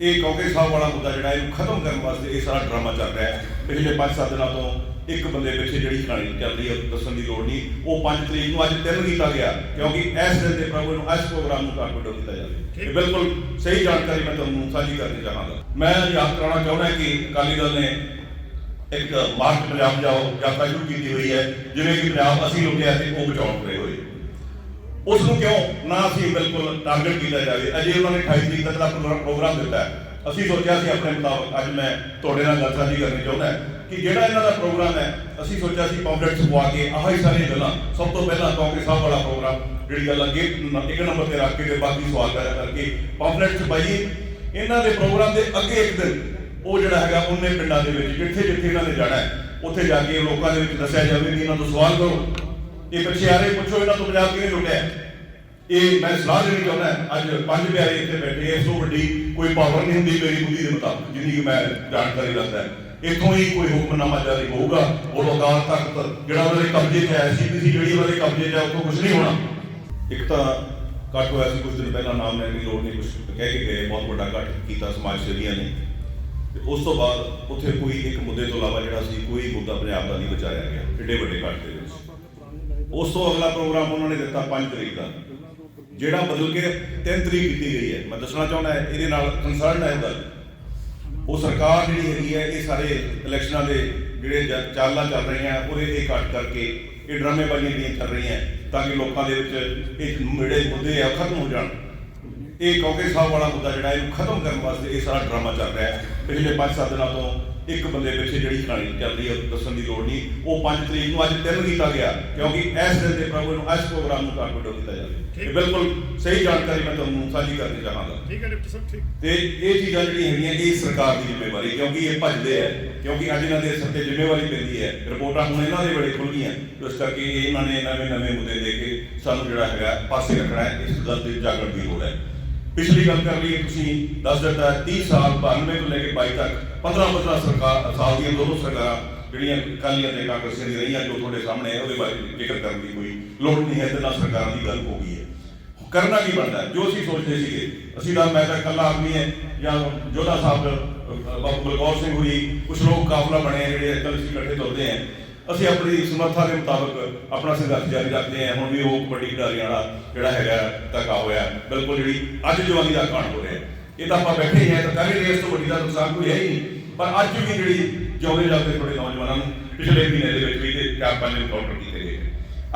ਇਹ ਕਾਂਗਰਸ ਸਾਹਿਬ ਵਾਲਾ ਮੁੱਦਾ ਜਿਹੜਾ ਇਹਨੂੰ ਖਤਮ ਕਰਨ ਵਾਸਤੇ ਇਹ ਸਾਰਾ ਡਰਾਮਾ ਚੱਲ ਰਿਹਾ ਹੈ। ਪਿਛਲੇ 5-7 ਦਿਨਾਂ ਤੋਂ ਇੱਕ ਬੰਦੇ ਪਿੱਛੇ ਜਿਹੜੀ ਕਹਾਣੀ ਚੱਲ ਰਹੀ ਹੈ ਦੱਸਣ ਦੀ ਲੋੜ ਨਹੀਂ। ਉਹ 5 ਤਰੀਕ ਨੂੰ ਅੱਜ ਤਿੰਨ ਕੀਤਾ ਗਿਆ ਕਿਉਂਕਿ ਇਸ ਦਿਨ ਦੇ ਪ੍ਰਭੂ ਨੂੰ ਇਸ ਪ੍ਰੋਗਰਾਮ ਨੂੰ ਕਾਰਪੋਰੇਟ ਕੀਤਾ ਜਾਵੇ। ਇਹ ਬਿਲਕੁਲ ਸਹੀ ਜਾਣਕਾਰੀ ਮੈਂ ਤੁਹਾਨੂੰ ਸਾਂਝੀ ਕਰਨੀ ਚਾਹਾਂਗਾ। ਮੈਂ ਯਾਦ ਕਰਾਉਣਾ ਚਾਹੁੰਦਾ ਕਿ ਅਕਾਲੀ ਦਲ ਨੇ ਇੱਕ ਮਾਰਚ ਪੰਜਾਬ ਜਾਓ ਯਾਤਰਾ ਸ਼ੁਰੂ ਕੀਤੀ ਹੋਈ ਹੈ ਜਿਵੇਂ ਕਿ ਪੰਜਾਬ ਅਸੀਂ ਲੁੱਟਿਆ ਤੇ ਉਹ ਬਚਾਉਣ ਰਹੇ ਹੋਏ ਉਸ ਨੂੰ ਕਿਉਂ ਨਾ ਅਸੀਂ ਬਿਲਕੁਲ ਟਾਰਗੇਟ ਕੀਤਾ ਜਾਵੇ? ਅਜੇ ਉਹਨਾਂ ਨੇ 28 ਤਰੀਕ ਤੱਕ ਦਾ ਪ੍ਰੋਗਰਾਮ- ਦਿੱਤਾ ਹੈ। ਅਸੀਂ ਸੋਚਿਆ ਸੀ ਆਪਣੇ ਮੁਤਾਬਕ ਅੱਜ ਮੈਂ ਤੁਹਾਡੇ ਨਾਲ ਗੱਲ ਸਾਂਝੀ ਕਰਨੀ ਚਾਹੁੰਦਾ ਕਿ ਜਿਹੜਾ ਇਹਨਾਂ ਦਾ ਪ੍ਰੋਗਰਾਮ ਹੈ, ਅਸੀਂ ਸੋਚਿਆ ਸੀ ਪੰਪਲੇਟ ਛਪਵਾ ਕੇ ਆਹ ਹੀ ਸਾਰੀਆਂ ਗੱਲਾਂ। ਸਭ ਤੋਂ ਪਹਿਲਾਂ ਕਾਂਗਰਸ ਸਾਹਿਬ ਵਾਲਾ ਪ੍ਰੋਗਰਾਮ, ਜਿਹੜੀ ਗੱਲ ਅੱਗੇ ਇੱਕ ਨੰਬਰ ਤੇ ਰੱਖ ਕੇ ਤੇ ਬਾਕੀ ਸਵਾਲ ਪੈਦਾ ਕਰਕੇ ਪੰਪਲੇਟ ਛਪਾਈਏ ਇਹਨਾਂ ਦੇ ਪ੍ਰੋਗਰਾਮ ਦੇ ਅੱਗੇ ਇੱਕ ਦਿਨ, ਉਹ ਜਿਹੜਾ ਹੈਗਾ, ਉਹਨੇ ਪਿੰਡਾਂ ਦੇ ਵਿੱਚ ਜਿੱਥੇ ਜਿੱਥੇ ਇਹਨਾਂ ਨੇ ਜਾਣਾ ਹੈ, ਉੱਥੇ ਜਾ ਕੇ ਲੋਕਾਂ ਦੇ ਵਿੱਚ ਦੱਸਿਆ ਜਾਵੇ ਕਿ ਇਹਨਾਂ ਤੋਂ ਸਵਾਲ ਕਰੋ। ਇਹ ਪਿੱਛੇ ਆ ਰਹੇ ਪੁੱਛੋ, ਇਹਨਾਂ ਤੋਂ ਪੰਜਾਬ ਕਿਵੇਂ ਲੁੱਟਿਆ? ਇਹ ਮੈਂ ਸਲਾਹ ਦੇਣੀ ਚਾਹੁੰਦਾ ਅੱਜ ਪੰਜ ਪਿਆਰੇ ਇੱਥੇ ਬੈਠੇ ਇਸ ਤੋਂ ਵੱਡੀ ਕੋਈ ਪਾਵਰ ਨਹੀਂ ਹੁੰਦੀ ਮੇਰੀ ਬੁੱਧੀ ਦੇ ਮੁਤਾਬਕ, ਜਿੰਨੀ ਕਿ ਮੈਂ ਜਾਣਕਾਰੀ ਰੱਖਦਾ ਇੱਥੋਂ ਹੀ ਕੋਈ ਹੁਕਮਨਾਮਾ ਜਾਰੀ ਹੋਊਗਾ, ਉਹ ਅਕਾਲ ਤਖਤ ਜਿਹੜਾ ਉਹਨਾਂ ਦੇ ਕਬਜ਼ੇ 'ਚ ਹੈ ਸੀਪੀਸੀ ਜਿਹੜੀ ਉਹਨਾਂ ਦੇ ਕਬਜ਼ੇ 'ਚ ਹੈ ਉੱਥੋਂ ਕੁਝ ਨਹੀਂ ਹੋਣਾ। ਇੱਕ ਤਾਂ ਕੱਟ ਹੋਇਆ ਸੀ ਕੁਝ ਦਿਨ ਪਹਿਲਾਂ ਨਾਮ ਲੈਣ ਦੀ ਲੋੜ ਨਹੀਂ ਕੁਝ ਕਹਿ ਕੇ ਗਏ, ਬਹੁਤ ਵੱਡਾ ਕੱਟ ਕੀਤਾ ਸਮਾਜ ਸੇਵੀਆਂ ਨੇ। ਤੇ ਉਸ ਤੋਂ ਬਾਅਦ ਉੱਥੇ ਕੋਈ ਇੱਕ ਮੁੱਦੇ ਤੋਂ ਇਲਾਵਾ ਜਿਹੜਾ ਸੀ, ਕੋਈ ਮੁੱਦਾ ਪੰਜਾਬ ਦਾ ਨਹੀਂ ਬਚਾਇਆ ਗਿਆ, ਏਡੇ ਵੱਡੇ ਕੱਟ ਦੇ ਵਿੱਚ। ਉਸ ਤੋਂ ਅਗਲਾ ਪ੍ਰੋਗਰਾਮ ਉਹਨਾਂ ਨੇ ਦਿੱਤਾ 5 ਤਰੀਕ ਦਾ। ਜਿਹੜਾ ਬਦਲ ਕੇ 3 ਤਰੀਕ ਕੀਤੀ ਗਈ ਹੈ। ਮੈਂ ਦੱਸਣਾ ਚਾਹੁੰਦਾ ਹੈ, ਇਹਦੇ ਨਾਲ ਕੰਸਰਨ ਹੈ ਗੱਲ ਉਹ ਸਰਕਾਰ ਜਿਹੜੀ ਹੈਗੀ ਹੈ, ਇਹ ਸਾਰੇ ਇਲੈਕਸ਼ਨਾਂ ਦੇ ਜਿਹੜੇ ਚਾਲਾਂ ਚੱਲ ਰਹੀਆਂ, ਉਹਦੇ ਇਹ ਕੱਟ ਕਰਕੇ ਇਹ ਡਰਾਮੇਬਾਜ਼ੀਆਂ ਜਿਹੜੀਆਂ ਚੱਲ ਰਹੀਆਂ, ਤਾਂ ਕਿ ਲੋਕਾਂ ਦੇ ਵਿੱਚ ਇਹ ਜਿਹੜੇ ਮੁੱਦੇ ਆ, ਉਹ ਖਤਮ ਹੋ ਜਾਣ। ਇਹ ਕੌਕੇ ਸਾਹਿਬ ਵਾਲਾ ਮੁੱਦਾ ਜਿਹੜਾ, ਇਹਨੂੰ ਖਤਮ ਕਰਨ ਵਾਸਤੇ ਇਹ ਸਾਰਾ ਡਰਾਮਾ ਚੱਲ ਰਿਹਾ ਹੈ। ਪਿਛਲੇ 5-7 ਦਿਨਾਂ ਤੋਂ ਇੱਕ ਬੰਦੇ ਪਿੱਛੇ ਜਿਹੜੀ ਕਹਾਣੀ ਚੱਲ ਰਹੀ ਹੈ ਦੱਸਣ ਦੀ ਲੋੜ ਨਹੀਂ। ਉਹ 5 ਤਰੀਕ ਨੂੰ ਅੱਜ ਤਿੰਨ ਕੀਤਾ ਗਿਆ ਕਿਉਂਕਿ ਇਸ ਦਿਨ ਦੇ ਪ੍ਰਭੂ ਨੂੰ ਇਸ ਪ੍ਰੋਗਰਾਮ ਨੂੰ ਕਾਰਪੋਰੇਟ ਕੀਤਾ ਜਾਵੇ। ਇਹ ਬਿਲਕੁਲ ਸਹੀ ਜਾਣਕਾਰੀ ਮੈਂ ਤੁਹਾਨੂੰ ਸਾਂਝੀ ਕਰਨੀ ਚਾਹਾਂਗਾ। ਠੀਕ ਹੈ ਡਿਪਟੀ ਸਾਹਿਬ ਠੀਕ। ਤੇ ਇਹ ਚੀਜ਼ਾਂ ਜਿਹੜੀਆਂ ਹੈਗੀਆਂ ਇਹ ਸਰਕਾਰ ਦੀ ਜ਼ਿੰਮੇਵਾਰੀ ਕਿਉਂਕਿ ਇਹ ਭੱਜਦੇ ਆ। ਕਿਉਂਕਿ ਅੱਜ ਇਹਨਾਂ ਦੇ ਸਿਰ ਤੇ ਜ਼ਿੰਮੇਵਾਰੀ ਪੈਂਦੀ ਹੈ ਰਿਪੋਰਟਾਂ ਹੁਣ ਇਹਨਾਂ ਦੇ ਵੇਲੇ ਖੁੱਲ ਗਈਆਂ ਇਸ ਕਰਕੇ ਇਹ ਇਹਨਾਂ ਨੇ ਨਵੇਂ ਨਵੇਂ ਮੁੱਦੇ ਦੇ ਕੇ ਸਾਨੂੰ ਜਿਹੜਾ ਹੈਗਾ ਪਾਸੇ ਰੱਖਣਾ ਹੈ ਇਸ ਗੱਲ ਤੇ ਜਾਗਣ ਦੀ ਲੋੜ ਹੈ। ਪਿਛਲੀ ਗੱਲ ਕਰ ਲਈਏ ਤੁਸੀਂ ਦੱਸ ਦਿੱਤਾ ਹੈ, 30 ਸਾਲ 92 ਤੋਂ ਲੈ ਕੇ 22 ਤੱਕ 15 15 ਸਰਕਾਰ ਸਾਲ ਦੀਆਂ ਦੋਨੋਂ ਸਰਕਾਰਾਂ ਜਿਹੜੀਆਂ ਕਾਲੀਆਂ ਤੇ ਕਾਂਗਰਸੀਆਂ ਦੀ ਰਹੀਆਂ ਜੋ ਤੁਹਾਡੇ ਸਾਹਮਣੇ ਉਹਦੇ ਬਾਰੇ ਜ਼ਿਕਰ ਕਰਨ ਦੀ ਕੋਈ ਲੋੜ ਨਹੀਂ ਹੈ ਤੇ ਨਾ ਸਰਕਾਰਾਂ ਦੀ ਗੱਲ ਹੋ ਗਈ ਹੈ। ਕਰਨਾ ਕੀ ਬਣਦਾ ਜੋ ਅਸੀਂ ਸੋਚਦੇ ਸੀਗੇ ਅਸੀਂ ਤਾਂ ਮੈਂ ਤਾਂ ਇਕੱਲਾ ਆਦਮੀ ਹੈ ਜਾਂ ਜੋਧਾ ਸਾਹਿਬ ਅ, ਬਾਬੂ ਬਲਕੌਰ ਸਿੰਘ ਹੋਈ ਕੁਝ ਲੋਕ ਕਾਫਲਾ ਬਣੇ ਆ ਜਿਹੜੇ ਇੱਦਾਂ ਅਸੀਂ ਇਕੱਠੇ ਤੁਰਦੇ ਆ ਅਸੀਂ ਆਪਣੀ ਸਮਰੱਥਾ ਦੇ ਮੁਤਾਬਕ ਆਪਣਾ ਸੰਘਰਸ਼ ਜਾਰੀ ਰੱਖਦੇ ਹਾਂ। ਹੁਣ ਵੀ ਉਹ ਕਬੱਡੀ ਖਿਡਾਰੀਆਂ ਵਾਲਾ ਜਿਹੜਾ ਹੈਗਾ ਧੱਕਾ ਹੋਇਆ। ਬਿਲਕੁਲ ਜਿਹੜੀ ਅੱਜ ਜਵਾਨੀ ਦਾ ਕਾਂਡ ਹੋ ਰਿਹਾ ਇਹ ਤਾਂ ਆਪਾਂ ਬੈਠੇ ਹੀ ਆ ਤਾਂ ਕਰੇ ਰੇਸ ਤੋਂ ਵੱਡੀ ਦਾ ਨੁਕਸਾਨ ਕੋਈ ਹੈ ਹੀ ਨਹੀਂ। ਪਰ ਅੱਜ ਵੀ ਜਿਹੜੀ ਜਿਉਂਦੇ ਜਾਂਦੇ ਥੋੜੇ ਨੌਜਵਾਨਾਂ ਨੂੰ ਪਿਛਲੇ ਮਹੀਨੇ ਦੇ ਵਿੱਚ ਵੀ ਤੇ ਚਾਰ ਪੰਜ ਐਨਕਾਊਂਟਰ ਕੀਤੇ ਗਏ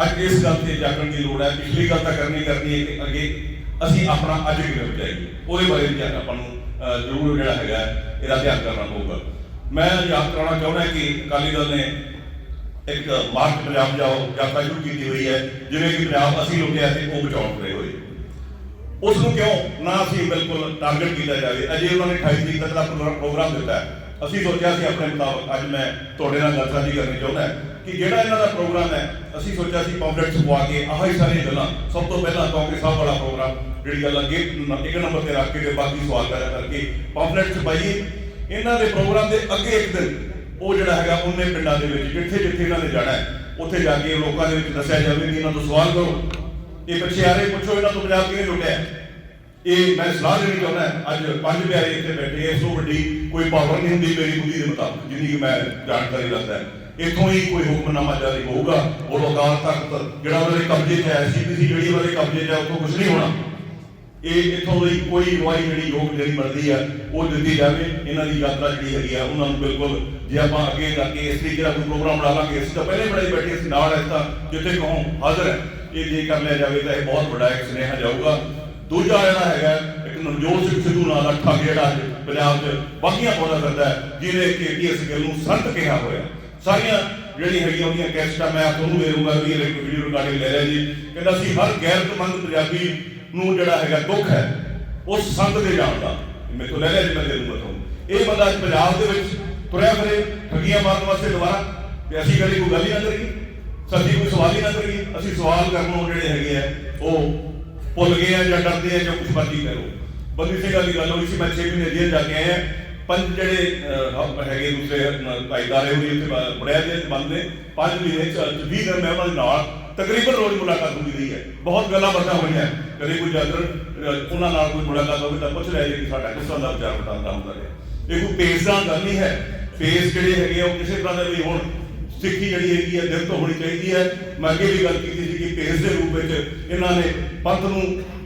ਅੱਜ ਇਸ ਗੱਲ ਤੇ ਜਾਗਣ ਦੀ ਲੋੜ ਹੈ। ਪਿਛਲੀ ਗੱਲ ਤਾਂ ਕਰਨੀ ਕਰਨੀ ਹੈ ਕਿ ਅੱਗੇ ਅਸੀਂ ਆਪਣਾ ਅੱਜ ਕਿਵੇਂ ਬਚਾਈਏ। ਉਹਦੇ ਬਾਰੇ ਵੀ ਧਿਆਨ ਆਪਾਂ ਨੂੰ ਜ਼ਰੂਰ ਜਿਹੜਾ ਹੈਗਾ ਇਹਦਾ ਧਿਆਨ ਕਰਨਾ ਪਊਗਾ। ਮੈਂ ਯਾਦ ਕਰਾਉਣਾ ਚਾਹੁੰਦਾ ਕਿ ਅਕਾਲੀ ਦਲ ਨੇ ਇੱਕ ਮਾਰਚ ਪੰਜਾਬ ਜਾਓ ਯਾਤਰਾ ਸ਼ੁਰੂ ਕੀਤੀ ਹੋਈ ਹੈ, ਜਿਵੇਂ ਕਿ ਪੰਜਾਬ ਅਸੀਂ ਲੁੱਟਿਆ ਤੇ ਉਹ ਬਚਾਉਣ ਰਹੇ ਹੋਏ। ਉਸ ਨੂੰ ਕਿਉਂ ਨਾ ਅਸੀਂ ਬਿਲਕੁਲ ਟਾਰਗੇਟ ਕੀਤਾ ਜਾਵੇ? ਅਜੇ ਉਹਨਾਂ ਨੇ 28 ਤਰੀਕ ਤੱਕ ਦਾ ਪ੍ਰੋਗਰਾਮ- ਦਿੱਤਾ ਹੈ। ਅਸੀਂ ਸੋਚਿਆ ਸੀ ਆਪਣੇ ਮੁਤਾਬਕ ਅੱਜ ਮੈਂ ਤੁਹਾਡੇ ਨਾਲ ਗੱਲ ਸਾਂਝੀ ਕਰਨੀ ਚਾਹੁੰਦਾ ਕਿ ਜਿਹੜਾ ਇਹਨਾਂ ਦਾ ਪ੍ਰੋਗਰਾਮ ਹੈ, ਅਸੀਂ ਸੋਚਿਆ ਸੀ ਪੰਪਲੇਟ ਛਪਵਾ ਕੇ ਆਹ ਹੀ ਸਾਰੀਆਂ ਗੱਲਾਂ, ਸਭ ਤੋਂ ਪਹਿਲਾਂ ਕਾਂਗਰਸ ਸਾਹਿਬ ਵਾਲਾ ਪ੍ਰੋਗਰਾਮ, ਜਿਹੜੀ ਗੱਲ ਅੱਗੇ ਇੱਕ ਨੰਬਰ ਤੇ ਰੱਖ ਕੇ ਬਾਕੀ ਸਵਾਲ ਪੈਦਾ ਕਰਕੇ ਪੰਪਲੇਟ ਛਪਾਈਏ। ਇਹਨਾਂ ਦੇ ਪ੍ਰੋਗਰਾਮ ਦੇ ਅੱਗੇ ਇੱਕ ਦਿਨ ਉਹ ਜਿਹੜਾ ਹੈਗਾ ਉਹਨੇ ਪਿੰਡਾਂ ਦੇ ਵਿੱਚ, ਜਿੱਥੇ ਜਿੱਥੇ ਇਹਨਾਂ ਨੇ ਜਾਣਾ ਹੈ, ਉੱਥੇ ਜਾ ਕੇ ਲੋਕਾਂ ਦੇ ਵਿੱਚ ਦੱਸਿਆ ਜਾਵੇ ਕਿ ਇਹਨਾਂ ਤੋਂ ਸਵਾਲ ਕਰੋ। ਇਹ ਪਿੱਛੇ ਆ ਰਹੇ ਪੁੱਛੋ ਇਹਨਾਂ ਤੋਂ ਪੰਜਾਬ ਕਿਵੇਂ ਲੁੱਟਿਆ ਇਹ ਮੈਂ ਸਲਾਹ ਦੇਣੀ ਚਾਹੁੰਦਾ ਅੱਜ ਪੰਜ ਪਿਆਰੇ ਇੱਥੇ ਬੈਠੇ ਇਸ ਤੋਂ ਵੱਡੀ ਕੋਈ ਪਾਵਰ ਨਹੀਂ ਹੁੰਦੀ ਮੇਰੀ ਬੁੱਧੀ ਦੇ ਮੁਤਾਬਕ, ਜਿੰਨੀ ਕਿ ਮੈਂ ਜਾਣਕਾਰੀ ਰੱਖਦਾ ਇੱਥੋਂ ਹੀ ਕੋਈ ਹੁਕਮਨਾਮਾ ਜਾਰੀ ਹੋਊਗਾ, ਉਹ ਅਕਾਲ ਤਖਤ, ਜਿਹੜਾ ਉਹਨਾਂ ਕਬਜ਼ੇ 'ਚ ਹੈ ਸੀਪੀਸੀ ਜਿਹੜੀ ਉਹਨਾਂ ਕਬਜ਼ੇ 'ਚ ਹੈ ਉੱਥੋਂ ਕੁਝ ਨਹੀਂ ਹੋਣਾ। ਇਹ ਇੱਥੋਂ ਦੀ ਕੋਈ ਅਗਵਾਈ ਜਿਹੜੀ ਯੋਗ ਜਿਹੜੀ ਮਿਲਦੀ ਆ, ਉਹ ਦਿੱਤੀ ਜਾਵੇ। ਇਹਨਾਂ ਦੀ ਯਾਤਰਾ ਜਿਹੜੀ ਹੈਗੀ ਆ, ਉਹਨਾਂ ਨੂੰ ਬਿਲਕੁਲ ਜੇ ਆਪਾਂ ਅੱਗੇ ਜਾ ਕੇ ਇਸ ਤਰੀਕੇ ਦਾ ਕੋਈ ਪ੍ਰੋਗਰਾਮ ਬਣਾ ਲਾਂਗੇ ਇਸ ਤਾਂ ਪਹਿਲੇ ਬੜੇ ਬੈਠੇ, ਅਸੀਂ ਨਾਲ ਇਸ ਤਾਂ ਜਿੱਥੇ ਕਹੋ ਹਾਜ਼ਰ ਹੈ। ਇਹ ਜੇ ਕਰ ਲਿਆ ਜਾਵੇ ਤਾਂ ਇਹ ਬਹੁਤ ਵੱਡਾ ਇੱਕ ਸੁਨੇਹਾ ਜਾਊਗਾ। ਦੂਜਾ ਜਿਹੜਾ ਹੈਗਾ, ਇੱਕ ਨਵਜੋਤ ਸਿੰਘ ਸਿੱਧੂ ਨਾਲ ਦਾ ਠੱਗ ਜਿਹੜਾ ਪੰਜਾਬ 'ਚ ਬਾਕੀਆਂ ਪਾਉਂਦਾ ਫਿਰਦਾ ਹੈ, ਜਿਹਨੇ ਕਿ ਕੀ ਇਸ ਗੱਲ ਨੂੰ ਸੰਤ ਕਿਹਾ ਹੋਇਆ। ਸਾਰੀਆਂ ਜਿਹੜੀ ਹੈਗੀਆਂ ਉਹਦੀਆਂ ਕੈਸਟਾਂ ਮੈਂ ਤੁਹਾਨੂੰ ਦੇ ਦੂੰਗਾ ਵੀ ਇਹ ਵੀਡੀਓ ਰਿਕਾਰਡਿੰਗ ਲੈ ਲਿਆ ਜੀ। ਕਹਿੰਦਾ ਸੀ ਹਰ ਗੈਰਤਮੰਦ ਪੰਜਾਬੀ ਨੂੰ ਜਿਹੜਾ ਹੈਗਾ ਦੁੱਖ ਹੈ ਉਸ ਸੰਤ ਦੇ ਜਾਣ ਦਾ। ਮੇਰੇ ਤੋਂ ਲੈ ਲਿਆ ਜੀ, ਮੈਂ ਦੇ ਦੂੰਗਾ ਤੁਹਾਨੂੰ। ਇਹ ਬੰਦਾ ਪੰਜਾਬ ਦੇ ਵਿੱਚ ਤੁਰਿਆ ਫਿਰੇ, ਠੱਗੀਆਂ ਮਾਰਨ ਵਾਸਤੇ ਦੁਬਾਰਾ, ਤੇ ਅਸੀਂ ਕਦੇ ਕੋਈ ਗੱਲ ਹੀ ਨਾ ਕਰੀਏ। ਸੱਚੀ ਕੋਈ ਸਵਾਲ ਹੀ ਨਾ ਕਰੀਏ। ਅਸੀਂ ਸਵਾਲ ਕਰਨੋਂ ਜਿਹੜੇ ਹੈਗੇ ਆ, ਉਹ ਭੁੱਲ ਗਏ ਆ ਜਾਂ ਡਰਦੇ ਆ ਜਾਂ ਕੁਝ ਮਰਜ਼ੀ ਕਰੋ ਬੰਦੀ ਸਿੰਘ ਦੀ ਗੱਲ ਹੋਈ ਸੀ, ਮੈਂ 6 ਮਹੀਨੇ ਜੇਲ੍ਹ ਜਾ ਕੇ ਆਇਆ। ਪੰਜ ਜਿਹੜੇ ਹੈਗੇ ਦੂਸਰੇ ਭਾਈਦਾਰੇ ਹੋਈ ਉੱਥੇ ਬੜਿਆ ਦੇ, ਬੰਦ। ਪੰਜ ਮਹੀਨੇ ਚ 20 ਦਿਨ ਮੈਂ ਉਹਨਾਂ ਦੇ ਨਾਲ ਤਕਰੀਬਨ ਰੋਜ਼ ਮੁਲਾਕਾਤ ਹੁੰਦੀ ਰਹੀ ਹੈ। ਬਹੁਤ ਗੱਲਾਂ ਬਾਤਾਂ ਹੋਈਆਂ। ਕਦੇ ਕੋਈ ਜਾਦਰ ਉਹਨਾਂ ਨਾਲ ਕੋਈ ਮੁਲਾਕਾਤ ਹੋਵੇ ਤਾਂ ਪੁੱਛ ਲਿਆ ਕਿ ਸਾਡਾ ਕਿਸ ਤਰ੍ਹਾਂ ਦਾ ਵਿਚਾਰ ਵਟਾਂਦਰਾ ਹੁੰਦਾ ਹੈ ਇਹ ਕੋਈ ਪੇਸ ਦਾ ਗੱਲ ਨਹੀਂ ਹੈ। ਪੇਸ ਜਿਹੜੇ ਹੈਗੇ ਆ, ਉਹ ਕਿਸੇ ਤਰ੍ਹਾਂ ਦੇ ਵੀ ਹੁਣ। ਸਿੱਖੀ ਜਿਹੜੀ ਹੈਗੀ ਹੈ ਦਿਲ ਤੋਂ ਹੋਣੀ ਚਾਹੀਦੀ ਹੈ। ਮੈਂ ਅੱਗੇ ਵੀ ਗੱਲ ਕੀਤੀ ਸੀ ਕਿ ਪੇਸ ਦੇ ਰੂਪ ਵਿੱਚ ਇਹਨਾਂ ਨੇ ਪੰਥ ਨੂੰ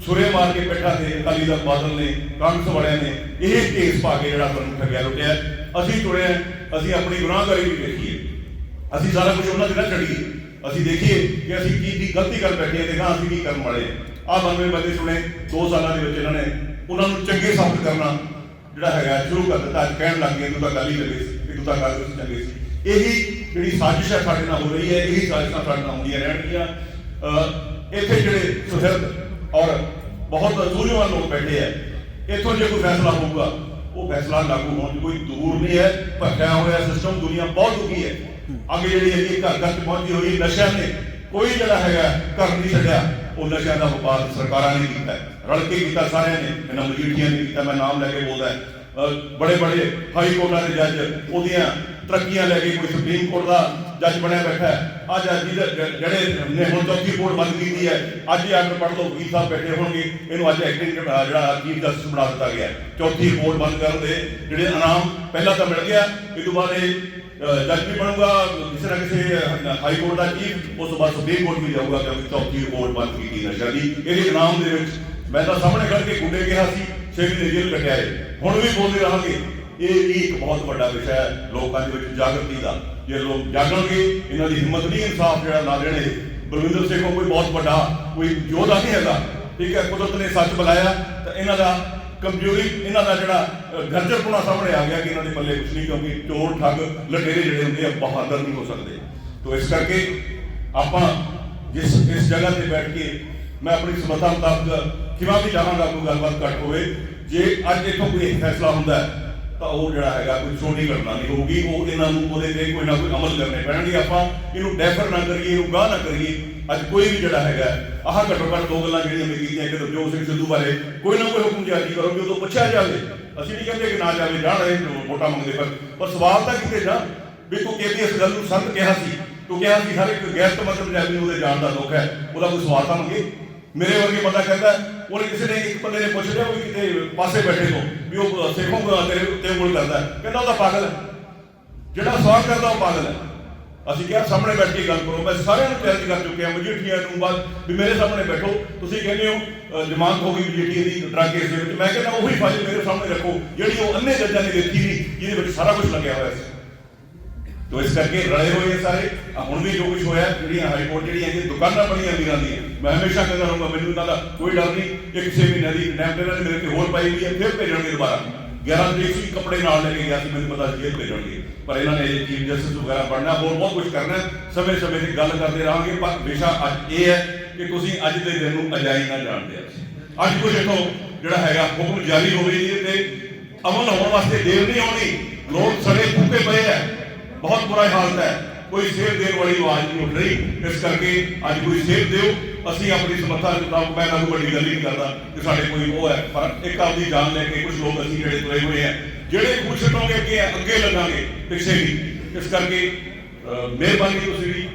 ਸੁਰੇ ਮਾਰ ਕੇ ਬੈਠਾ ਤੇ ਅਕਾਲੀ ਦਲ ਬਾਦਲ ਨੇ, ਕਾਂਗਰਸ ਵਾਲਿਆਂ ਨੇ ਇਹ ਕੇਸ ਪਾ ਕੇ ਜਿਹੜਾ ਤੁਹਾਨੂੰ ਠੱਗਿਆ, ਲੁੱਟਿਆ। ਅਸੀਂ ਚੁਣਿਆ ਅਸੀਂ ਆਪਣੀ ਗੁਨਾਹਗਾਰੀ ਵੀ ਦੇਖੀਏ ਅਸੀਂ ਸਾਰਾ ਕੁਝ ਉਹਨਾਂ ਦੇ ਨਾਲ ਚੜੀਏ ਅਸੀਂ ਦੇਖੀਏ ਕਿ ਅਸੀਂ ਕੀ ਦੀ ਗਲਤੀ ਕਰ ਬੈਠੇ ਹਾਂ ਤੇ ਹਾਂ ਅਸੀਂ ਕੀ ਕਰਨ ਵਾਲੇ ਆ। ਆਹ ਬੰਦੇ ਬੰਦੇ ਸੁਣੇ 2 ਸਾਲਾਂ ਦੇ ਵਿੱਚ ਇਹਨਾਂ ਨੇ ਉਹਨਾਂ ਨੂੰ ਚੰਗੇ ਸਾਬਤ ਕਰਨਾ ਜਿਹੜਾ ਹੈਗਾ ਸ਼ੁਰੂ ਕਰ ਦਿੱਤਾ। ਕਹਿਣ ਲੱਗ ਗਏ, ਤੂੰ ਤਾਂ ਗੱਲ ਹੀ ਚੰਗੇ ਸੀ ਕਿ ਤੂੰ ਤਾਂ ਗੱਲ ਸੀ ਚੰਗੇ ਸੀ। ਇਹੀ ਜਿਹੜੀ ਸਾਜ਼ਿਸ਼ ਹੈ ਸਾਡੇ ਨਾਲ ਹੋ ਰਹੀ ਹੈ, ਇਹੀ ਸਾਜ਼ਿਸ਼ਾਂ ਸਾਡੇ ਨਾਲ ਹੁੰਦੀਆਂ ਰਹਿਣਗੀਆਂ ਇੱਥੇ ਜਿਹੜੇ ਸੁਹਿਰਦ ਔਰ ਬਹੁਤ ਸੂਝਵਾਨ ਲੋਕ ਬੈਠੇ ਆ ਇੱਥੋਂ ਜੇ ਕੋਈ ਫੈਸਲਾ ਹੋਊਗਾ, ਉਹ ਫੈਸਲਾ ਲਾਗੂ ਹੋਣ ਦੀ ਕੋਈ ਦੂਰ ਨਹੀਂ ਹੈ ਭਖਿਆ ਹੋਇਆ ਸਿਸਟਮ ਦੁਨੀਆ ਬਹੁਤ ਦੁਖੀ ਹੈ। ਅੱਗੇ ਜਿਹੜੀ ਹੈਗੀ ਘਰ ਘਰ ਚ ਪਹੁੰਚੀ ਹੋਈ ਨਸ਼ਿਆਂ ਨੇ ਕੋਈ ਜਿਹੜਾ ਹੈਗਾ ਘਰ ਨਹੀਂ ਛੱਡਿਆ। ਉਹ ਨਸ਼ਿਆਂ ਦਾ ਵਪਾਰ ਸਰਕਾਰਾਂ ਨੇ ਕੀਤਾ ਰਲ ਕੇ ਕੀਤਾ, ਸਾਰਿਆਂ ਨੇ, ਇਹਨਾਂ ਮਜੀਠੀਆਂ ਨੇ ਕੀਤਾ, ਮੈਂ ਨਾਮ ਲੈ ਕੇ ਬੋਲਦਾ ਬੜੇ ਬੜੇ ਹਾਈ ਕੋਰਟਾਂ ਦੇ ਜੱਜ, ਉਹਦੀਆਂ ਤਰੱਕੀਆਂ ਲੈ ਕੇ ਕੋਈ ਸੁਪਰੀਮ ਕੋਰਟ ਦਾ ਜੱਜ ਬਣਿਆ ਬੈਠਾ ਹੈ। ਅੱਜ ਜਿਹੜੇ ਨੇ ਹੁਣ ਚੌਥੀ ਕੋਰਟ ਬੰਦ ਕੀਤੀ ਹੈ, ਅੱਜ ਹੀ ਆਰਡਰ ਪੜ੍ਹ ਲਓ, ਵਕੀਲ ਸਾਹਿਬ ਬੈਠੇ ਹੋਣਗੇ। ਇਹਨੂੰ ਅੱਜ ਐਕਟਿੰਗ ਜਿਹੜਾ ਚੀਫ ਜਸਟਿਸ ਬਣਾ ਦਿੱਤਾ ਗਿਆ ਚੌਥੀ ਕੋਰਟ ਬੰਦ ਕਰਨ ਦੇ ਜਿਹੜੇ ਇਨਾਮ ਪਹਿਲਾਂ ਤਾਂ ਮਿਲ ਗਿਆ। ਇਹ ਤੋਂ ਬਾਅਦ ਇਹ ਜੱਜ ਵੀ ਬਣੂਗਾ, ਕਿਸੇ ਨਾ ਕਿਸੇ ਹਾਈ ਕੋਰਟ ਦਾ ਚੀਫ ਉਸ ਤੋਂ ਬਾਅਦ ਸੁਪਰੀਮ ਕੋਰਟ ਵੀ ਜਾਊਗਾ, ਕਿਉਂਕਿ ਚੌਥੀ ਕੋਰਟ ਬੰਦ ਕੀਤੀ ਨਸ਼ਾ ਦੀ ਇਹਦੇ ਇਨਾਮ ਦੇ ਵਿੱਚ ਮੈਂ ਤਾਂ ਸਾਹਮਣੇ ਖੜ ਕੇ ਗੁੰਡੇ ਕਿਹਾ ਸੀ, ਛੇ ਮਹੀਨੇ ਜੇਲ੍ਹ ਕੱਟਿਆ ਹੈ। ਹੁਣ ਵੀ ਬੋਲਦੇ ਰਹਾਂਗੇ। ਇਹ ਵੀ ਇੱਕ ਬਹੁਤ ਵੱਡਾ ਵਿਸ਼ਾ ਹੈ, ਲੋਕਾਂ ਦੇ ਵਿੱਚ ਜਾਗਰਤੀ ਦਾ। ਜੇ ਲੋਕ ਜਾਗਣਗੇ ਇਹਨਾਂ ਦੀ ਹਿੰਮਤ ਨਹੀਂ, ਇਨਸਾਫ ਜਿਹੜਾ ਲਾ ਦੇਣੇ। ਬਲਵਿੰਦਰ ਸਿੰਘ ਕੋਈ ਬਹੁਤ ਵੱਡਾ ਕੋਈ ਯੋਧਾ ਨਹੀਂ ਹੈਗਾ। ਠੀਕ ਹੈ, ਕੁਦਰਤ ਨੇ ਸੱਚ ਬੁਲਾਇਆ, ਤਾਂ ਇਹਨਾਂ ਦਾ ਕਮਜ਼ੋਰੀ, ਇਹਨਾਂ ਦਾ ਜਿਹੜਾ ਗਰਜਰਪੁਣਾ ਸਾਹਮਣੇ ਆ ਗਿਆ ਕਿ ਇਹਨਾਂ ਦੇ ਪੱਲੇ ਕੁਛ ਨਹੀਂ, ਕਿਉਂਕਿ ਚੋਰ, ਠੱਗ, ਲਟੇਰੇ ਜਿਹੜੇ ਹੁੰਦੇ ਆ, ਬਹਾਦਰ ਨਹੀਂ ਹੋ ਸਕਦੇ। ਤੋਂ ਇਸ ਕਰਕੇ ਆਪਾਂ ਜਿਸ, ਇਸ ਜਗ੍ਹਾ ਤੇ ਬੈਠ ਕੇ ਮੈਂ ਆਪਣੀ ਸਮਰੱਥਾ ਮੁਤਾਬਕ ਕਿਵੇਂ ਵੀ ਚਾਹਾਂਗਾ ਕੋਈ ਗੱਲਬਾਤ ਘੱਟ ਹੋਵੇ। ਜੇ ਅੱਜ ਇੱਥੋਂ ਕੋਈ ਫੈਸਲਾ ਹੁੰਦਾ ਹੈ ਤਾਂ ਉਹ ਜਿਹੜਾ ਹੈਗਾ ਕੋਈ ਛੋਟੀ ਘਟਨਾ ਨਹੀਂ ਹੋਊਗੀ, ਉਹ ਇਹਨਾਂ ਨੂੰ ਉਹਦੇ ਤੇ ਕੋਈ ਨਾ ਕੋਈ ਅਮਲ ਕਰਨੇ ਪੈਣਗੇ। ਆਪਾਂ ਇਹਨੂੰ ਡੈਫਰ ਨਾ ਕਰੀਏ, ਇਹਨੂੰ ਗਾਹ ਨਾ ਕਰੀਏ। ਅੱਜ ਕੋਈ ਵੀ ਜਿਹੜਾ ਹੈਗਾ, ਆਹ ਘੱਟੋ ਘੱਟ ਦੋ ਗੱਲਾਂ ਜਿਹੜੀਆਂ ਮੈਂ ਕੀਤੀਆਂ ਕਿ ਜੋ ਸਿੰਘ ਸਿੱਧੂ ਬਾਰੇ ਕੋਈ ਨਾ ਕੋਈ ਹੁਕਮ ਜਾਰੀ ਕਰੋਗੇ, ਉਦੋਂ ਪੁੱਛਿਆ ਜਾਵੇ। ਅਸੀਂ ਨਹੀਂ ਕਹਿੰਦੇ ਕਿ ਨਾ ਜਾਵੇ ਜਾਣ ਰਹੇ ਵੋਟਾਂ ਮੰਗਦੇ ਪਰ ਪਰ ਸਵਾਲ ਤਾਂ ਕਿਤੇ ਜਾ ਵੀ ਤੂੰ ਕਹਿੰਦੀ ਇਸ ਗੱਲ ਨੂੰ ਸੰਤ ਕਿਹਾ ਸੀ। ਤੂੰ ਕਿਹਾ ਸੀ ਹਰ ਇੱਕ ਗੈਰ ਮਤਲਬ ਪੰਜਾਬੀ ਉਹਦੇ ਜਾਣ ਦਾ ਦੁੱਖ ਹੈ। ਉਹਦਾ ਕੋਈ ਸਵਾਲ ਤਾਂ ਮੰਗੇ? ਮੇਰੇ ਵਰਗੇ ਬੰਦਾ ਕਹਿੰਦਾ ਉਹਨੇ ਕਿਸੇ ਨੇ ਇੱਕ ਬੰਦੇ ਨੇ ਪੁੱਛ ਲਿਆ ਵੀ ਕਿਤੇ ਪਾਸੇ ਬੈਠੇ ਤੋਂ ਵੀ ਉਹ ਸੇਖੋਂ ਤੇਰੇ ਉੱਤੇ ਉਂਗਲ ਕਰਦਾ ਕਹਿੰਦਾ ਉਹ ਤਾਂ ਪਾਗਲ ਹੈ। ਜਿਹੜਾ ਸਵਾਲ ਕਰਦਾ ਉਹ ਪਾਗਲ ਹੈ। ਅਸੀਂ ਕਿਹਾ ਸਾਹਮਣੇ ਬੈਠ ਕੇ ਗੱਲ ਕਰੋ। ਮੈਂ ਸਾਰਿਆਂ ਨੂੰ ਚੈਲੰਜ ਕਰ ਚੁੱਕਿਆ ਮਜੀਠੀਆ ਨੂੰ ਬਾਅਦ ਵੀ ਮੇਰੇ ਸਾਹਮਣੇ ਬੈਠੋ। ਤੁਸੀਂ ਕਹਿੰਦੇ ਹੋ ਅ, ਜ਼ਮਾਨਤ ਹੋ ਗਈ ਮਜੀਠੀਆ ਦੀ ਡਰੱਗ ਕੇਸ ਦੇ ਵਿੱਚ। ਮੈਂ ਕਹਿੰਦਾ ਉਹੀ ਫਾਈਲ ਮੇਰੇ ਸਾਹਮਣੇ ਰੱਖੋ ਜਿਹੜੀ ਉਹ ਅੰਨੇ ਜੱਜਾਂ ਨੇ ਦੇਖੀ ਸੀ ਜਿਹਦੇ ਵਿੱਚ ਸਾਰਾ ਕੁਝ ਲੱਗਿਆ ਹੋਇਆ ਸੀ। ਤੋ ਇਸ ਕਰਕੇ ਰਲੇ ਹੋਏ ਸਾਰੇ। ਹੁਣ ਵੀ ਜੋ ਕੁਝ ਹੋਇਆ, ਜਿਹੜੀਆਂ ਹਾਈ ਕੋਰਟ ਜਿਹੜੀਆਂ ਇਹ ਦੁਕਾਨਾਂ ਬਣੀਆਂ ਅਮੀਰਾਂ ਦੀਆਂ, ਮੈਂ ਹਮੇਸ਼ਾ ਕਹਿੰਦਾ ਰਹੂੰਗਾ, ਮੈਨੂੰ ਇਹਨਾਂ ਦਾ ਕੋਈ ਡਰ ਨਹੀਂ ਇੱਕ ਛੇ ਮਹੀਨੇ ਦੀ ਟਾਈਮ ਨੇ ਮੇਰੇ ਤੇ ਹੋਰ ਪਾਈ ਹੋਈ ਹੈ, ਫਿਰ ਭੇਜਣਗੇ ਦੁਬਾਰਾ। 11 ਤਰੀਕ ਸੀ ਕੱਪੜੇ ਨਾਲ ਲੈ ਕੇ ਗਿਆ ਸੀ, ਮੈਨੂੰ ਪਤਾ ਸੀ ਭੇਜਣਗੇ। ਪਰ ਇਹਨਾਂ ਨੇ ਚੀਫ ਜਸਟਿਸ ਵਗੈਰਾ ਬਣਨਾ, ਹੋਰ ਬਹੁਤ ਕੁਝ ਕਰਨਾ ਸਮੇਂ ਸਮੇਂ ਤੇ ਗੱਲ ਕਰਦੇ ਰਹਾਂਗੇ, ਪਰ ਵਿਸ਼ਾ ਅੱਜ ਇਹ ਹੈ ਕਿ ਤੁਸੀਂ ਅੱਜ ਦੇ ਦਿਨ ਨੂੰ ਅਜਾਈ ਨਾ ਜਾਣਦੇ ਆ ਅੱਜ ਕੁਝ ਇਥੋਂ ਜਿਹੜਾ ਹੈਗਾ, ਹੁਕਮ ਜਾਰੀ ਹੋ ਰਹੀ ਤੇ ਅਮਲ ਹੋਣ ਵਾਸਤੇ ਦੇਰ ਨਹੀਂ ਆਉਣੀ। ਲੋਕ ਸੜੇ ਫੁੱਕੇ ਪਏ ਆ। ਬਹੁਤ ਬੁਰਾ ਹਾਲਤ ਹੈ। ਕੋਈ ਸੇਧ ਦੇਣ ਵਾਲੀ ਆਵਾਜ਼ ਨਹੀਂ ਉੱਠ ਰਹੀ। ਇਸ ਕਰਕੇ ਅੱਜ ਕੋਈ ਸੇਧ ਦਿਓ। ਅਸੀਂ ਆਪਣੀ ਸਮਰੱਥਾ ਦੇ ਮੁਤਾਬਕ ਮੈਂ ਤਾਂ ਕੋਈ ਵੱਡੀ ਗੱਲ ਨਹੀਂ ਕਰਦਾ ਕਿ ਸਾਡੇ ਕੋਈ ਉਹ ਹੈ। ਪਰ ਇੱਕ ਆਪਦੀ ਜਾਨ ਲੈ ਕੇ ਕੁਝ ਲੋਕ ਅਸੀਂ ਜਿਹੜੇ ਤੁਰੇ ਹੋਏ ਆ ਜਿਹੜੇ ਖੁਸ਼ ਛੱਡੋਗੇ ਅੱਗੇ ਅੱਗੇ ਲੱਗਾਂਗੇ ਪਿੱਛੇ ਨਹੀਂ। ਇਸ ਕਰਕੇ ਅਹ, ਮਿਹਰਬਾਨੀ ਤੁਸੀਂ ਵੀ।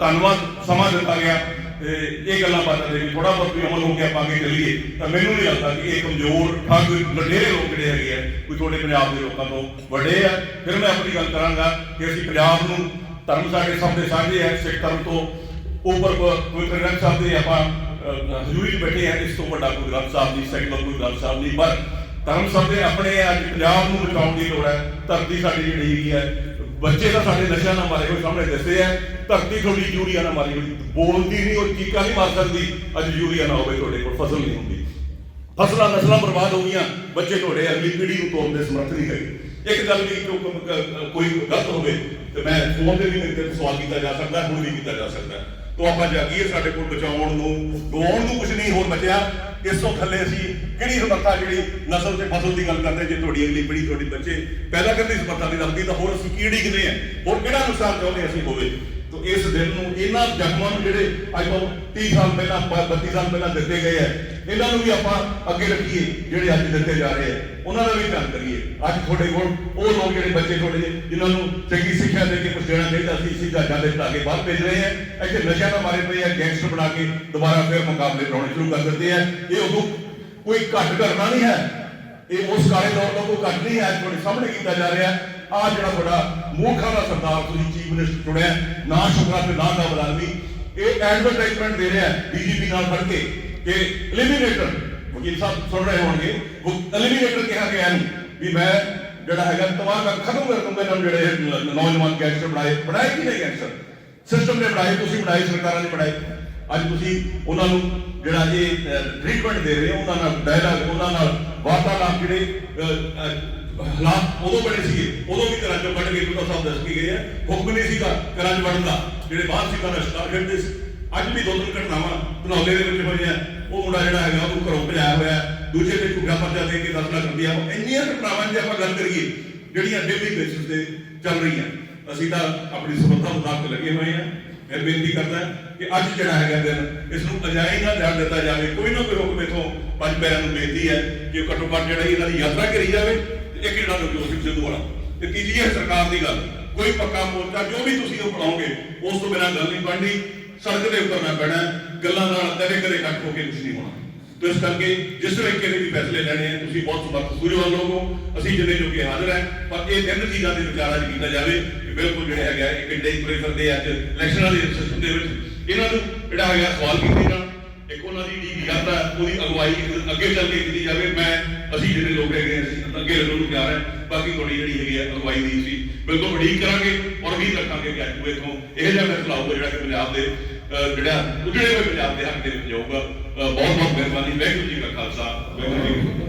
ਧੰਨਵਾਦ ਸਮਾਂ ਦਿੱਤਾ ਗਿਆ। ਤੇ ਇਹ ਗੱਲਾਂ ਬਾਤਾਂ ਦੇ ਵੀ ਥੋੜਾ ਬਹੁਤ ਵੀ ਅਮਲ ਹੋ ਕੇ ਆਪਾਂ ਅੱਗੇ ਚੱਲੀਏ ਤਾਂ ਮੈਨੂੰ ਨਹੀਂ ਲੱਗਦਾ ਕਿ ਇਹ ਕਮਜ਼ੋਰ ਠੱਗ ਲਟੇਰੇ ਲੋਕ ਜਿਹੜੇ ਹੈਗੇ ਆ ਕੋਈ ਤੁਹਾਡੇ ਪੰਜਾਬ ਦੇ ਲੋਕਾਂ ਤੋਂ ਵੱਡੇ ਆ। ਫਿਰ ਮੈਂ ਆਪਣੀ ਗੱਲ ਕਰਾਂਗਾ ਕਿ ਅਸੀਂ ਪੰਜਾਬ ਨੂੰ ਧਰਮ ਸਾਡੇ ਸਭ ਦੇ ਸਾਂਝੇ ਹੈ ਸਿੱਖ ਧਰਮ ਤੋਂ ਉੱਪਰ ਕੋਈ ਗ੍ਰੰਥ ਸਾਹਿਬ ਦੇ ਆਪਾਂ ਅਹ, ਹਜ਼ੂਰੀ 'ਚ ਬੈਠੇ ਆ ਇਸ ਤੋਂ ਵੱਡਾ ਕੋਈ ਗ੍ਰੰਥ ਸਾਹਿਬ ਨਹੀਂ ਸੈਕੂਲਰ ਕੋਈ ਗ੍ਰੰਥ ਸਾਹਿਬ ਨਹੀਂ। ਪਰ ਧਰਮ ਸਭ ਦੇ ਆਪਣੇ ਅੱਜ ਪੰਜਾਬ ਨੂੰ ਬਚਾਉਣ ਦੀ ਲੋੜ ਹੈ ਧਰਤੀ ਸਾਡੀ ਜਿਹੜੀ ਹੈਗੀ ਹੈ ਬੱਚੇ ਤਾਂ ਸਾਡੇ ਨਸ਼ਿਆਂ ਨਾਲ ਮਾਰੇ ਹੋਏ ਸਾਹਮਣੇ ਦੱਸੇ ਆ, ਧਰਤੀ ਥੋੜੀ ਯੂਰੀਆ ਨਾਲ ਮਾਰੀ ਹੋਈ, ਬੋਲਦੀ ਨਹੀਂ ਉਹ ਚੀਕਾਂ ਨਹੀਂ ਮਾਰ ਸਕਦੀ, ਅੱਜ ਯੂਰੀਆ ਨਾ ਹੋਵੇ ਤੁਹਾਡੇ ਕੋਲ, ਫਸਲ ਨਹੀਂ ਹੁੰਦੀ। ਫਸਲਾਂ ਨਸਲਾਂ ਬਰਬਾਦ ਹੋ ਗਈਆਂ, ਬੱਚੇ ਤੁਹਾਡੇ ਅਗਲੀ ਪੀੜ੍ਹੀ ਨੂੰ ਤੋੜਨ ਦੇ ਸਮਰੱਥ ਨਹੀਂ ਹੈਗੇ। ਇੱਕ ਗੱਲ ਵੀ ਜੋ ਕੋਈ ਗਲਤ ਹੋਵੇ, ਤੇ ਮੈਂ ਫੋਨ ਤੇ ਵੀ ਮੇਰੇ ਤੇ ਸਵਾਲ ਕੀਤਾ ਜਾ ਸਕਦਾ, ਹੁਣ ਵੀ ਕੀਤਾ ਜਾ ਸਕਦਾ। ਤੋਂ ਆਪਾਂ ਜਾਗੀਏ ਸਾਡੇ ਕੋਲ ਬਚਾਉਣ ਨੂੰ ਗਵਾਉਣ ਨੂੰ ਕੁਝ ਨਹੀਂ, ਹੋਰ ਬਚਿਆ। ਇਸ ਤੋਂ ਥੱਲੇ ਅਸੀਂ ਕਿਹੜੀ ਸਮਰੱਥਾ ਜਿਹੜੀ ਨਸਲ ਤੇ ਫਸਲ ਦੀ ਗੱਲ ਕਰਦੇ, ਜੇ ਤੁਹਾਡੀ ਅਗਲੀ ਪੀੜ੍ਹੀ, ਤੁਹਾਡੇ ਬੱਚੇ ਪੈਦਾ ਕਰਨ ਦੀ ਸਮਰੱਥਾ ਨਹੀਂ ਰੱਖਦੀ, ਤਾਂ ਹੋਰ ਅਸੀਂ ਕਿਹੜੀ ਕਿਨੇ ਆ? ਹੋਰ ਕਿਹੜਾ ਨੁਕਸਾਨ ਚਾਹੁੰਦੇ ਅਸੀਂ ਹੋਵੇ? ਤੋ ਇਸ ਦਿਨ ਨੂੰ ਇਹਨਾਂ ਜ਼ਖਮਾਂ ਨੂੰ ਜਿਹੜੇ ਅੱਜ ਤੋਂ 30 ਸਾਲ ਪਹਿਲਾਂ ਪ- 32 ਸਾਲ ਪਹਿਲਾਂ ਦਿੱਤੇ ਗਏ ਆ ਇਹਨਾਂ ਨੂੰ ਵੀ ਆਪਾਂ ਅੱਗੇ ਰੱਖੀਏ, ਜਿਹੜੇ ਅੱਜ ਦਿੱਤੇ ਜਾ ਰਹੇ ਆ। ਉਹਨਾਂ ਦਾ ਵੀ ਧਿਆਨ ਕਰੀਏ। ਅੱਜ ਤੁਹਾਡੇ ਕੋਲ ਉਹ ਲੋਕ ਜਿਹੜੇ ਬੱਚੇ ਤੁਹਾਡੇ ਜਿਨ੍ਹਾਂ ਨੂੰ ਚੰਗੀ ਸਿੱਖਿਆ ਦੇ ਕੇ ਕੁਝ ਦੇਣਾ ਚਾਹੀਦਾ ਸੀ ਇਸੇ ਜਹਾਜ਼ਾਂ ਦੇ ਕੇ ਬਾਹਰ ਭੇਜ ਰਹੇ ਆ। ਇੱਥੇ ਨਸ਼ਿਆਂ ਦਾ ਮਾਰੇ ਪਏ ਆ, ਗੈਂਗਸਟਰ ਬਣਾ ਕੇ ਦੁਬਾਰਾ ਫਿਰ ਮੁਕਾਬਲੇ ਕਰਾਉਣੇ ਸ਼ੁਰੂ ਕਰ ਦਿੰਦੇ ਆ। ਇਹ ਉਦੋਂ ਕੋਈ ਘੱਟ ਕਰਨਾ ਨਹੀਂ ਹੈ। ਇਹ ਉਸ ਕਾਲੇ ਦੌਰ ਦਾ ਕੋਈ ਘੱਟ ਨਹੀਂ ਹੈ ਤੁਹਾਡੇ ਸਾਹਮਣੇ ਕੀਤਾ ਜਾ ਰਿਹਾ। ਆ ਜਿਹੜਾ ਤੁਹਾਡਾ ਮੂਰਖਾਂ ਦਾ ਸਰਦਾਰ ਤੁਸੀਂ ਚੀਫ ਮਿਨਿਸਟਰ ਚੁਣਿਆ, ਨਾ ਸ਼ੁਕਰਾ ਤੇ ਨਾ ਦਾ ਬਲਾਲਵੀ ਇਹ ਐਡਵਰਟਾਈਜ਼ਮੈਂਟ ਦੇ ਰਿਹਾ ਡੀਜੀਪੀ ਨਾਲ ਫੜ ਕੇ। ਕਿ ਐਲੀਮੀਨੇਟਰ ਵਕੀਲ ਸਾਹਿਬ ਸੁਣ ਰਹੇ ਹੋਣਗੇ ਉਹ ਐਲੀਮੀਨੇਟਰ ਕਿਹਾ ਗਿਆ ਇਹਨੂੰ ਵੀ ਮੈਂ ਜਿਹੜਾ ਹੈਗਾ ਤਬਾਹ ਕਰ, ਖਤਮ ਕਰ ਦੂੰਗਾ ਇਹਨਾਂ ਜਿਹੜੇ ਨੌਜਵਾਨ ਗੈਂਗਸਟਰ ਬਣਾਏ। ਬਣਾਏ ਕਿ ਨਹੀਂ ਗੈਂਗਸਟਰ ਸਿਸਟਮ ਨੇ ਬਣਾਏ, ਤੁਸੀਂ ਬਣਾਏ, ਸਰਕਾਰਾਂ ਨੇ ਬਣਾਏ। ਅੱਜ ਤੁਸੀਂ ਉਹਨਾਂ ਨੂੰ ਜਿਹੜਾ ਇਹ ਟ੍ਰੀਟਮੈਂਟ ਦੇ ਰਹੇ ਹੋ, ਉਹਨਾਂ ਨਾਲ ਡਾਇਲਾਗ ਉਹਨਾਂ ਨਾਲ ਵਾਰਤਾਲਾਪ ਜਿਹੜੇ ਹਾਲਾਤ ਉਦੋਂ ਬਣੇ ਸੀਗੇ, ਉਦੋਂ ਵੀ ਘਰਾਂ ਚੋਂ ਕੱਢ ਕੇ ਗੁਰਦਾ ਸਾਹਿਬ ਦੱਸ ਕੇ ਗਏ ਆ, ਹੁਕਮ ਨਹੀਂ ਸੀਗਾ ਘਰਾਂ 'ਚ ਵੜਨ ਦਾ, ਜਿਹੜੇ ਬਾਹਰ ਸੀ ਦਾ ਸ਼ਿਕਾਰ ਕਰਦੇ ਸੀ। ਅੱਜ ਵੀ ਦੋ ਤਿੰਨ ਘਟਨਾਵਾਂ ਧਨੌਲੇ ਦੇ ਵਿੱਚ ਹੋਈਆਂ ਉਹ ਮੁੰਡਾ ਜਿਹੜਾ ਹੈਗਾ, ਉਹਨੂੰ ਘਰੋਂ ਭਜਾਇਆ ਹੋਇਆ ਦੂਜੇ ਤੇ ਝੂਠਾ ਪਰਚਾ ਦੇ ਕੇ ਦਸ ਲੱਖ ਰੁਪਇਆ ਇੰਨੀਆਂ ਘਟਨਾਵਾਂ ਜੇ ਆਪਾਂ ਗੱਲ ਕਰੀਏ, ਜਿਹੜੀਆਂ ਡੇਲੀ ਬੇਸਿਸ ਤੇ ਚੱਲ ਰਹੀਆਂ। ਅਸੀਂ ਤਾਂ ਆਪਣੀ ਸਮਰੱਥਾ ਮੁਤਾਬਕ ਲੱਗੇ ਹੋਏ ਆ ਮੈਂ ਬੇਨਤੀ ਕਰਦਾ ਕਿ ਅੱਜ ਜਿਹੜਾ ਹੈਗਾ ਦਿਨ ਇਸ ਨੂੰ ਅਜਾਈ ਨਾ ਜਾਣ ਦਿੱਤਾ ਜਾਵੇ। ਕੋਈ ਨਾ ਕੋਈ ਹੁਕਮ ਇਥੋਂ ਪੰਜ ਪੈਰਾਂ ਨੂੰ ਬੇਨਤੀ ਹੈ ਕਿ ਘੱਟੋ ਘੱਟ ਜਿਹੜਾ ਇਹਨਾਂ ਦੀ ਯਾਤਰਾ ਕਰੀ ਜਾਵੇ ਤੇ ਇੱਕ ਜਿਹੜਾ ਨਵਜੋਤ ਸਿੰਘ ਸਿੱਧੂ ਵਾਲਾ। ਤੇ ਤੀਜੀ ਹੈ ਸਰਕਾਰ ਦੀ ਗੱਲ? ਕੋਈ ਪੱਕਾ ਮੋਰਚਾ ਜੋ ਵੀ ਤੁਸੀਂ ਉਹ ਬਣਾਓਗੇ, ਉਸ ਤੋਂ ਬਿਨਾਂ ਗੱਲ ਨਹੀਂ ਬਣਨੀ ਸੜਕ ਦੇ ਉੱਤਰਨਾ ਪੈਣਾ ਗੱਲਾਂ ਨਾਲ ਕਦੇ ਕਦੇ ਇਕੱਠ ਹੋ ਕੇ ਕੁਝ ਨਹੀਂ ਹੋਣਾ। ਤੇ ਇਸ ਕਰਕੇ ਜਿਸ ਤਰੀਕੇ ਦੇ ਵੀ ਫੈਸਲੇ ਲੈਣੇ ਆ ਤੁਸੀਂ ਬਹੁਤ ਸਮਰਥ, ਸੂਝਵਾਨ ਲੋਕ ਹੋ। ਅਸੀਂ ਜਿੰਨੇ ਲੋਕੇ ਹਾਜ਼ਰ ਹੈ, ਪਰ ਇਹ ਤਿੰਨ ਚੀਜ਼ਾਂ ਦੇ ਵਿਚਾਰ ਅੱਜ ਕੀਤਾ ਜਾਵੇ ਕਿ ਬਿਲਕੁਲ ਜਿਹੜੇ ਹੈਗਾ ਇਹ ਕਿੰਡੇ ਹੀ ਤੁਰੇ ਅੱਜ ਇਲੈਕਸ਼ਨਾਂ ਦੇ ਸਿਸਟਮ ਦੇ ਵਿੱਚ। ਇਹਨਾਂ ਨੂੰ ਜਿਹੜਾ ਹੈਗਾ ਸਵਾਲ ਕੀਤੇ ਜਾਣ। ਇੱਕ ਉਹਨਾਂ ਦੀ ਜਿਹੜੀ ਯਾਤਰਾ ਉਹਦੀ ਅਗਵਾਈ ਅੱਗੇ ਚੱਲ ਕੇ ਕੀਤੀ ਜਾਵੇ। ਮੈਂ ਅਸੀਂ ਜਿਹੜੇ ਲੋਕ ਹੈਗੇ ਅਸੀਂ ਅੱਗੇ ਰਹਿਣ ਨੂੰ ਤਿਆਰ ਹੈ ਬਾਕੀ ਤੁਹਾਡੀ ਜਿਹੜੀ ਹੈਗੀ ਹੈ ਅਗਵਾਈ ਦੀ ਸੀ ਬਿਲਕੁਲ ਉਡੀਕ ਕਰਾਂਗੇ ਔਰ ਵੀ ਰੱਖਾਂਗੇ ਕਿ ਅੱਜ ਇਥੋਂ ਇਹ ਜਿਹਾ ਫੈਸਲਾ ਹੋਊਗਾ ਜਿਹੜਾ ਕਿ ਪੰਜਾਬ ਦੇ ਅਹ, ਜਿਹੜਾ ਉਜੜੇ ਹੋਏ ਪੰਜਾਬ ਦੇ ਹੱਕ ਦੇ ਵਿੱਚ ਜਾਊਗਾ। ਬਹੁਤ ਬਹੁਤ ਮਿਹਰਬਾਨੀ ਵਾਹਿਗੁਰੂ ਜੀ ਕਾ ਖਾਲਸਾ ਵਾਹਿਗੁਰੂ ਜੀ